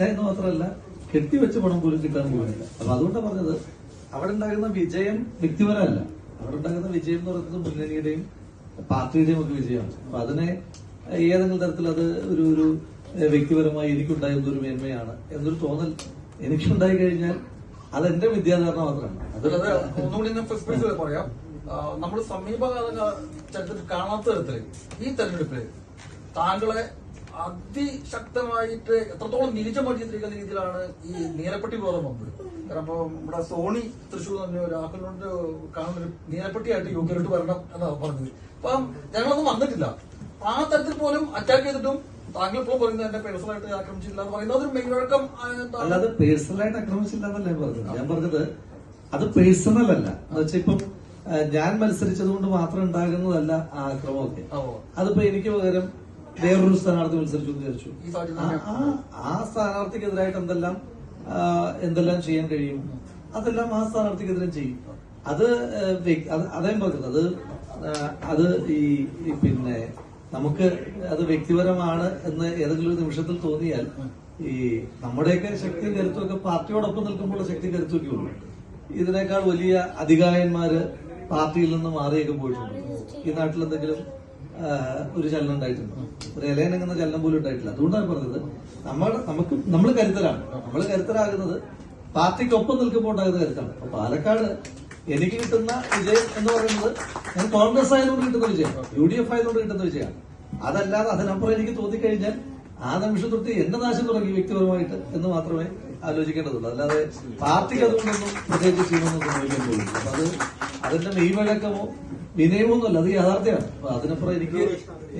ഇല്ല എന്ന് മാത്രമല്ല കെട്ടിവെച്ച പണം പോലും കിട്ടാൻ പോകുന്നില്ല അപ്പൊ അതുകൊണ്ടാണ് പറഞ്ഞത് അവിടെ ഉണ്ടാകുന്ന വിജയം വ്യക്തിപരമല്ല. അവിടെ ഉണ്ടാകുന്ന വിജയം എന്ന് പറയുന്നത് മുന്നണിയുടെയും പാർട്ടിയുടെയും ഒക്കെ വിജയമാണ്. അപ്പൊ അതിനെ ഏതെങ്കിലും തരത്തിൽ അത് ഒരു ഒരു വ്യക്തിപരമായി എനിക്കുണ്ടായ എന്തൊരു മേന്മയാണ് എന്നൊരു തോന്നൽ എനിക്കുണ്ടായി കഴിഞ്ഞാൽ അത് എന്റെ വിദ്യാധാരണ മാത്രമാണ്. അത് പറയാം. നമ്മൾ സമീപകാല ചരിത്രത്തിൽ കാണാത്ത തരത്തിൽ ഈ തെരഞ്ഞെടുപ്പിൽ താങ്കളെ അതിശക്തമായിട്ട് എത്രത്തോളം നിരീക്ഷമാക്കിയിരിക്കുന്ന രീതിയിലാണ് ഈ നീലപ്പെട്ടി വിവാദം വന്നത് കാരണം ഇപ്പൊ നമ്മുടെ സോണി തൃശ്ശൂർ തന്നെ രാഹുലിനോട് കാണുന്ന ഒരു നീലപ്പെട്ടിയായിട്ട് യോഗ്യരായിട്ട് വരണം എന്നാണ് പറഞ്ഞത്. അപ്പം ഞങ്ങളൊന്നും വന്നിട്ടില്ല. ആ തരത്തിൽ പോലും അറ്റാക്ക് ചെയ്തിട്ടും താങ്കൾ ഇപ്പോൾ പറയുന്നത് എന്റെ പേഴ്സണലായിട്ട് ആക്രമിച്ചില്ല എന്ന് പറയുന്നത് അതൊരു മെയ്വഴക്കം? അല്ലാതെ പേഴ്സണലായിട്ട് ആക്രമിച്ചില്ല എന്നല്ലേ പറഞ്ഞത്? ഞാൻ പറഞ്ഞത് അത് പേഴ്സണൽ അല്ല. എന്ന് വെച്ചാൽ ഇപ്പം ഞാൻ മത്സരിച്ചത് കൊണ്ട് മാത്രം ഉണ്ടാകുന്നതല്ല ആ ആക്രമമൊക്കെ. അതിപ്പോ എനിക്ക് പകരം വേറൊരു സ്ഥാനാർത്ഥി മത്സരിച്ചു എന്ന് വിചാരിച്ചു. ആ- സ്ഥാനാർത്ഥിക്കെതിരായിട്ട് എന്തെല്ലാം എന്തെല്ലാം ചെയ്യാൻ കഴിയും? അതെല്ലാം ആ സ്ഥാനാർത്ഥിക്കെതിരെ ചെയ്യും. അത് അതേ പറഞ്ഞത്. അത് അത് ഈ പിന്നെ നമുക്ക് അത് വ്യക്തിപരമാണ് എന്ന് ഏതെങ്കിലും ഒരു നിമിഷത്തിൽ തോന്നിയാൽ ഈ നമ്മുടെയൊക്കെ ശക്തി കരുത്തും ഒക്കെ പാർട്ടിയോടൊപ്പം നിൽക്കുമ്പോൾ ശക്തി കരുത്തൊക്കെ ഉള്ളൂ. ഇതിനേക്കാൾ വലിയ അധികായന്മാര് പാർട്ടിയിൽ നിന്ന് മാറിയൊക്കെ പോയിട്ടുണ്ട്. ഈ നാട്ടിൽ എന്തെങ്കിലും ഒരു ചലനം ഉണ്ടായിട്ടുണ്ട്. ഒരു ഇലയനങ്ങുന്ന ചലനം പോലും ഉണ്ടായിട്ടില്ല. അതുകൊണ്ടാണ് പറഞ്ഞത് നമ്മൾ നമുക്ക് നമ്മൾ കരുത്തരാണ്. നമ്മൾ കരുത്തരാകുന്നത് പാർട്ടിക്കൊപ്പം നിൽക്കുമ്പോൾ ഉണ്ടാകുന്ന കരുത്താണ്. അപ്പൊ പാലക്കാട് എനിക്ക് കിട്ടുന്ന വിജയം എന്ന് പറയുന്നത് ഞാൻ കോൺഗ്രസ് ആയതുകൊണ്ട് കിട്ടുന്ന വിജയം യു ഡി എഫ് ആയതുകൊണ്ട് കിട്ടുന്ന വിജയമാണ്. അതല്ലാതെ അതിനപ്പുറം എനിക്ക് തോന്നിക്കഴിഞ്ഞാൽ ആ നിമിഷം തൊട്ട് എന്റെ നാശം തുടങ്ങി വ്യക്തിപരമായിട്ട് എന്ന് മാത്രമേ ആലോചിക്കേണ്ടതുള്ളൂ. അല്ലാതെ പാർട്ടിക്ക് അതുകൊണ്ടൊന്നും പ്രത്യേകിച്ച് പോകുന്നു അത് അതിന്റെ മെയ്വഴക്കമോ വിനയമോ ഒന്നുമല്ല അത് യാഥാർത്ഥ്യമാണ്. അപ്പൊ അതിനപ്പുറം എനിക്ക്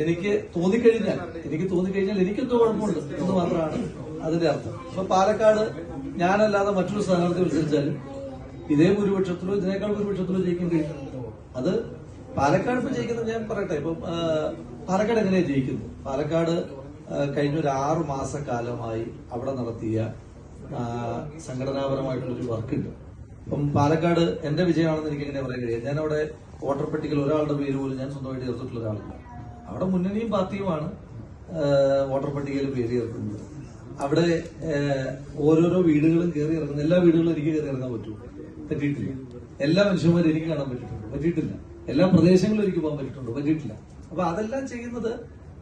എനിക്ക് തോന്നിക്കഴിഞ്ഞാൽ എനിക്ക് തോന്നിക്കഴിഞ്ഞാൽ എനിക്കെന്തോ കുഴപ്പമുണ്ട് എന്ന് മാത്രമാണ് അതിന്റെ അർത്ഥം. അപ്പൊ പാലക്കാട് ഞാനല്ലാതെ മറ്റൊരു സ്ഥാനാർത്ഥി മത്സരിച്ചാലും ഇതേ ഭൂരിപക്ഷത്തിലോ ഇതിനേക്കാൾ ഭൂരിപക്ഷത്തിലോ ജയിക്കാൻ കഴിയും അത് പാലക്കാട് ഇപ്പൊ ജയിക്കുന്നത് ഞാൻ പറയട്ടെ ഇപ്പം പാലക്കാട് എങ്ങനെയാ ജയിക്കുന്നത്? പാലക്കാട് കഴിഞ്ഞ ഒരു ആറു മാസക്കാലമായി അവിടെ നടത്തിയ സംഘടനാപരമായിട്ടുള്ളൊരു വർക്കുണ്ട് ഇപ്പം പാലക്കാട് എന്റെ വിജയമാണെന്ന് എനിക്ക് എങ്ങനെ പറയാൻ കഴിയും ഞാൻ അവിടെ വോട്ടർ പട്ടികയിൽ ഒരാളുടെ പേര് പോലും ഞാൻ സ്വന്തമായിട്ട് ചേർത്തിട്ടുള്ള ഒരാളില്ല. അവിടെ മുന്നണിയും പാർട്ടിയുമാണ് വോട്ടർ പട്ടികയിൽ പേര് ചേർക്കുന്നത്. അവിടെ ഓരോരോ വീടുകളും കയറി ഇറങ്ങുന്ന എല്ലാ വീടുകളും എനിക്ക് കയറി ഇറങ്ങാൻ പറ്റുമോ പറ്റിയിട്ടില്ല. എല്ലാ മനുഷ്യന്മാരും എനിക്ക് കാണാൻ പറ്റിയിട്ടുണ്ട് പറ്റിയിട്ടില്ല. എല്ലാ പ്രദേശങ്ങളും എനിക്ക് പോകാൻ പറ്റിയിട്ടുണ്ട് പറ്റിയിട്ടില്ല. അപ്പൊ അതെല്ലാം ചെയ്യുന്നത്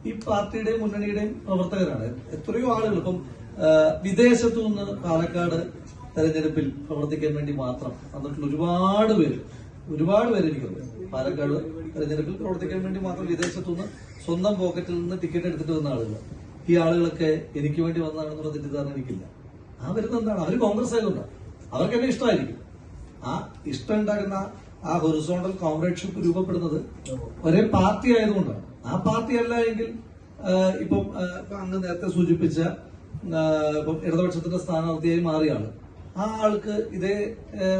ഈ പാർട്ടിയുടെയും മുന്നണിയുടെയും പ്രവർത്തകരാണ്. എത്രയോ ആളുകൾ ഇപ്പം വിദേശത്തു നിന്ന് പാലക്കാട് തെരഞ്ഞെടുപ്പിൽ പ്രവർത്തിക്കാൻ വേണ്ടി മാത്രം വന്നിട്ടുള്ള ഒരുപാട് പേര്. ഒരുപാട് പേര് പാലക്കാട് തെരഞ്ഞെടുപ്പിൽ പ്രവർത്തിക്കാൻ വേണ്ടി മാത്രം വിദേശത്തുനിന്ന് സ്വന്തം പോക്കറ്റിൽ നിന്ന് ടിക്കറ്റ് എടുത്തിട്ട് വന്ന ആളുകൾ. ഈ ആളുകളൊക്കെ എനിക്ക് വേണ്ടി വന്നതാണെന്നുള്ള തെറ്റിദ്ധാരണ എനിക്കില്ല. ആ വരുന്ന എന്താണ്? അവർ കോൺഗ്രസ് ആയതുകൊണ്ടാണ് അവർക്ക് എന്നെ ഇഷ്ടമായിരിക്കും. ആ ഇഷ്ടം ഉണ്ടാകുന്ന ആ ഹൊറിസോണ്ടൽ കോംറേഡ്ഷിപ്പ് രൂപപ്പെടുന്നത് ഒരേ പാർട്ടി ആയതുകൊണ്ടാണ്. ആ പാർട്ടി അല്ല എങ്കിൽ ഇപ്പം അങ്ങ് നേരത്തെ സൂചിപ്പിച്ച ഇപ്പം ഇടതുപക്ഷത്തിന്റെ സ്ഥാനാർത്ഥിയായി മാറിയ ആൾ. ആ ആൾക്ക് ഇതേ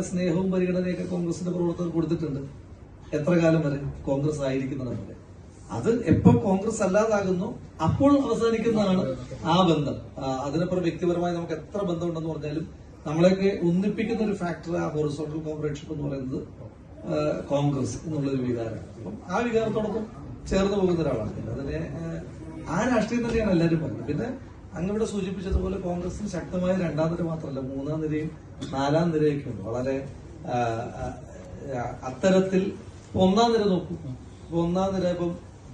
സ്നേഹവും പരിഗണനയൊക്കെ കോൺഗ്രസിന്റെ പ്രവർത്തകർ കൊടുത്തിട്ടുണ്ട്. എത്ര കാലം വരെ കോൺഗ്രസ് ആയിരിക്കുന്നത് വരെ അത് എപ്പോ കോൺഗ്രസ് അല്ലാതാകുന്നു അപ്പോൾ അവസാനിക്കുന്നതാണ് ആ ബന്ധം. അതിനപ്പുറം വ്യക്തിപരമായി നമുക്ക് എത്ര ബന്ധമുണ്ടെന്ന് പറഞ്ഞാലും നമ്മളെയൊക്കെ ഒന്നിപ്പിക്കുന്ന ഒരു ഫാക്ടർ ആ ഹോറിസോണ്ടൽ കോംറേഡ്ഷിപ്പ് എന്ന് പറയുന്നത് കോൺഗ്രസ് എന്നുള്ളൊരു വികാരമാണ്. അപ്പം ആ വികാരത്തോടൊപ്പം ചേർന്ന് പോകുന്ന ഒരാളാണ്. അതിനെ ആ രാഷ്ട്രീയം തന്നെയാണ് എല്ലാവരും പറഞ്ഞത്. പിന്നെ അങ്ങിവിടെ സൂചിപ്പിച്ചതുപോലെ കോൺഗ്രസിന് ശക്തമായ രണ്ടാം നിര മാത്രമല്ല മൂന്നാം നിരയും നാലാം നിരയൊക്കെ വളരെ അത്തരത്തിൽ ഒന്നാം നിര നോക്കൂ ഇപ്പൊ ഒന്നാം നിര ഇപ്പം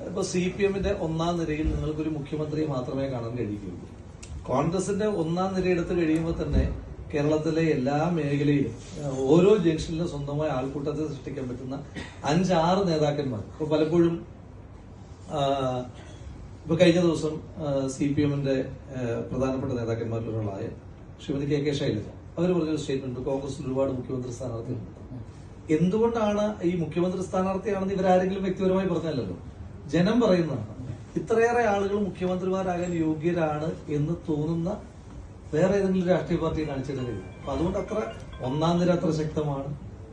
ഇപ്പൊ സി പി എമ്മിന്റെ ഒന്നാം നിരയിൽ നിങ്ങൾക്കൊരു മുഖ്യമന്ത്രിയെ മാത്രമേ കാണാൻ കഴിയുകയുള്ളൂ. കോൺഗ്രസിന്റെ ഒന്നാം നിര എടുത്ത് കഴിയുമ്പോൾ തന്നെ കേരളത്തിലെ എല്ലാ മേഖലയിലും ഓരോ ജംഗ്ഷനിലും സ്വന്തമായ ആൾക്കൂട്ടത്തെ സൃഷ്ടിക്കാൻ പറ്റുന്ന അഞ്ചാറ് നേതാക്കന്മാർ. ഇപ്പൊ പലപ്പോഴും ഇപ്പൊ കഴിഞ്ഞ ദിവസം സി പി എമ്മിന്റെ പ്രധാനപ്പെട്ട നേതാക്കന്മാരിൽ ഒരാളായ ശ്രീമതി കെ കെ ശൈലജ. അവർ പറഞ്ഞ സ്റ്റേറ്റ്മെന്റ് കോൺഗ്രസിൽ ഒരുപാട് മുഖ്യമന്ത്രി സ്ഥാനാർത്ഥികളുണ്ട്. എന്തുകൊണ്ടാണ് ഈ മുഖ്യമന്ത്രി സ്ഥാനാർത്ഥിയാണെന്ന് ഇവരാരെങ്കിലും വ്യക്തിപരമായി പറഞ്ഞല്ലോ ജനം പറയുന്നതാണ് ഇത്രയേറെ ആളുകൾ മുഖ്യമന്ത്രിമാരാകാൻ യോഗ്യരാണ് എന്ന് തോന്നുന്ന വേറെ ഏതെങ്കിലും രാഷ്ട്രീയ പാർട്ടിയെ കാണിച്ചിട്ട് കഴിയും അപ്പൊ അതുകൊണ്ട് അത്ര ഒന്നാം നിര അത്ര ശക്തമാണ്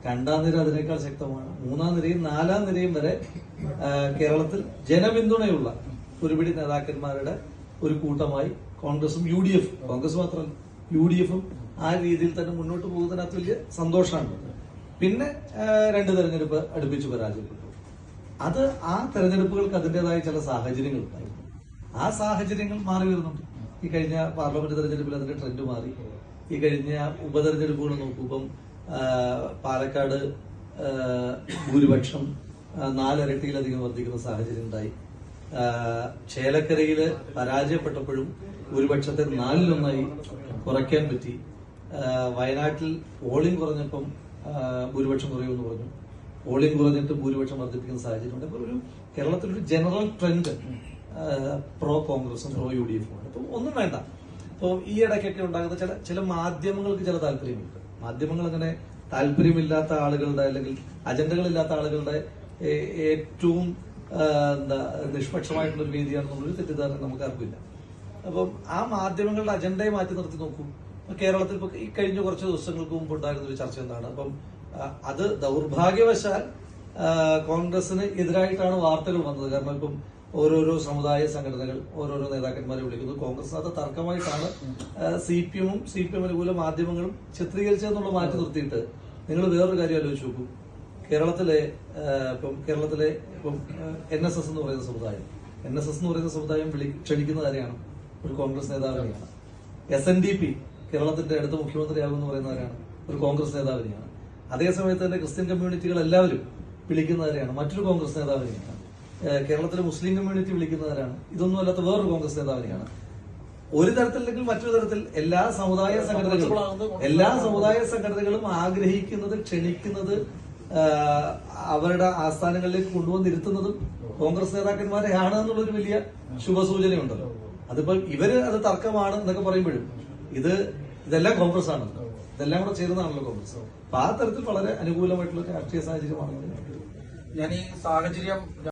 രണ്ടാം നിര അതിനേക്കാൾ ശക്തമാണ് മൂന്നാം നിരയും നാലാം നിരയും വരെ കേരളത്തിൽ ജനപിന്തുണയുള്ള ഒരുപിടി നേതാക്കന്മാരുടെ ഒരു കൂട്ടമായി കോൺഗ്രസും യു ഡി എഫും കോൺഗ്രസ് മാത്രം യു ഡി എഫും ആ രീതിയിൽ തന്നെ മുന്നോട്ട് പോകുന്നതിനകത്ത് വലിയ സന്തോഷമാണ്. പിന്നെ രണ്ട് തെരഞ്ഞെടുപ്പ് അടുപ്പിച്ച് പരാജയപ്പെട്ടു. അത് ആ തെരഞ്ഞെടുപ്പുകൾക്ക് അതിന്റെതായ ചില സാഹചര്യങ്ങൾ ഉണ്ടായിരുന്നു. ആ സാഹചര്യങ്ങൾ മാറി വരുന്നുണ്ട്. ഈ കഴിഞ്ഞ പാർലമെന്റ് തെരഞ്ഞെടുപ്പിൽ അതിന്റെ ട്രെൻഡ് മാറി. ഈ കഴിഞ്ഞ ഉപതെരഞ്ഞെടുപ്പുകൾ നോക്കുമ്പം പാലക്കാട് ഭൂരിപക്ഷം നാലിരട്ടിയിലധികം വർദ്ധിക്കുന്ന സാഹചര്യം ഉണ്ടായി. ആ, ചേലക്കരയിൽ പരാജയപ്പെട്ടപ്പോഴും ഭൂരിപക്ഷത്തെ നാലിലൊന്നായി കുറയ്ക്കാൻ പറ്റി. വയനാട്ടിൽ പോളിംഗ് കുറഞ്ഞപ്പം ഭൂരിപക്ഷം കുറയുമെന്ന് പറഞ്ഞു. പോളിംഗ് കുറഞ്ഞിട്ട് ഭൂരിപക്ഷം വർദ്ധിപ്പിക്കുന്ന സാഹചര്യമുണ്ട്. അപ്പോൾ ഒരു കേരളത്തിലൊരു ജനറൽ ട്രെൻഡ് പ്രോ കോൺഗ്രസും പ്രോ യു ഡി എഫും ആണ്. അപ്പം ഒന്നും വേണ്ട. അപ്പോൾ ഈ ഇടയ്ക്കൊക്കെ ഉണ്ടാകുന്ന ചില ചില മാധ്യമങ്ങൾക്ക് ചില താല്പര്യമുണ്ട് മാധ്യമങ്ങൾ അങ്ങനെ താല്പര്യമില്ലാത്ത ആളുകളുടെ അല്ലെങ്കിൽ അജണ്ടകളില്ലാത്ത ആളുകളുടെ ഏറ്റവും എന്താ നിഷ്പക്ഷമായിട്ടുള്ള ഒരു വേദിയാണെന്നുള്ളൊരു തെറ്റിദ്ധാരണ നമുക്ക് ആർക്കില്ല അപ്പം ആ മാധ്യമങ്ങളുടെ അജണ്ടയെ മാറ്റി നിർത്തി നോക്കൂ. കേരളത്തിൽ ഇപ്പൊ ഈ കഴിഞ്ഞ കുറച്ച് ദിവസങ്ങൾക്ക് മുമ്പ് ഉണ്ടായിരുന്ന ഒരു ചർച്ച എന്താണ്? അപ്പം അത് ദൗർഭാഗ്യവശാൽ കോൺഗ്രസിന് എതിരായിട്ടാണ് വാർത്തകൾ വന്നത്. കാരണം ഇപ്പം ഓരോരോ സമുദായ സംഘടനകൾ ഓരോരോ നേതാക്കന്മാരെ വിളിക്കുന്നു കോൺഗ്രസിനകത്ത് തർക്കമായിട്ടാണ് സി പി എമ്മും സി പി എം അനുകൂല മാധ്യമങ്ങളും ചിത്രീകരിച്ചതെന്നുള്ള മാറ്റി നിർത്തിയിട്ട്. നിങ്ങൾ വേറൊരു കാര്യം ആലോചിച്ച് നോക്കൂ. കേരളത്തിലെ ഇപ്പം കേരളത്തിലെ ഇപ്പം എൻ എസ് എസ് എന്ന് പറയുന്ന സമുദായം. എൻ എസ് എസ് എന്ന് പറയുന്ന സമുദായം വിളി ക്ഷണിക്കുന്നത് ആരെയാണ്? ഒരു കോൺഗ്രസ് നേതാവിനെയാണ്. എസ് എൻ ഡി പി കേരളത്തിന്റെ അടുത്ത മുഖ്യമന്ത്രിയാകുമെന്ന് പറയുന്നവരാണ് ഒരു കോൺഗ്രസ് നേതാവിനെയാണ്. അതേസമയത്ത് തന്നെ ക്രിസ്ത്യൻ കമ്മ്യൂണിറ്റികൾ എല്ലാവരും വിളിക്കുന്നവരെയാണ് മറ്റൊരു കോൺഗ്രസ് നേതാവിനെയാണ്. കേരളത്തിലെ മുസ്ലിം കമ്മ്യൂണിറ്റി വിളിക്കുന്നവരാണ് ഇതൊന്നും അല്ലാത്ത വേറൊരു കോൺഗ്രസ് നേതാവിനെയാണ്. ഒരു തരത്തിലെങ്കിൽ മറ്റൊരു തരത്തിൽ എല്ലാ സമുദായ സംഘടനകളും എല്ലാ സമുദായ സംഘടനകളും ആഗ്രഹിക്കുന്നത് ക്ഷണിക്കുന്നത് അവരുടെ ആസ്ഥാനങ്ങളിലേക്ക് കൊണ്ടുവന്നിരുത്തുന്നതും കോൺഗ്രസ് നേതാക്കന്മാരെയാണ് എന്നുള്ളൊരു വലിയ ശുഭസൂചനയുണ്ടല്ലോ. അതിപ്പോൾ ഇവർ അത് തർക്കമാണ് എന്നൊക്കെ പറയുമ്പോഴും ഇത് ഇതെല്ലാം കോൺഗ്രസ് ആണ്. ഇതെല്ലാം കൂടെ ചേരുന്നതാണല്ലോ കോൺഗ്രസ്. അപ്പൊ ആ തരത്തിൽ വളരെ അനുകൂലമായിട്ടുള്ള രാഷ്ട്രീയ സാഹചര്യമാണ്. ഞാൻ ഈ സാഹചര്യം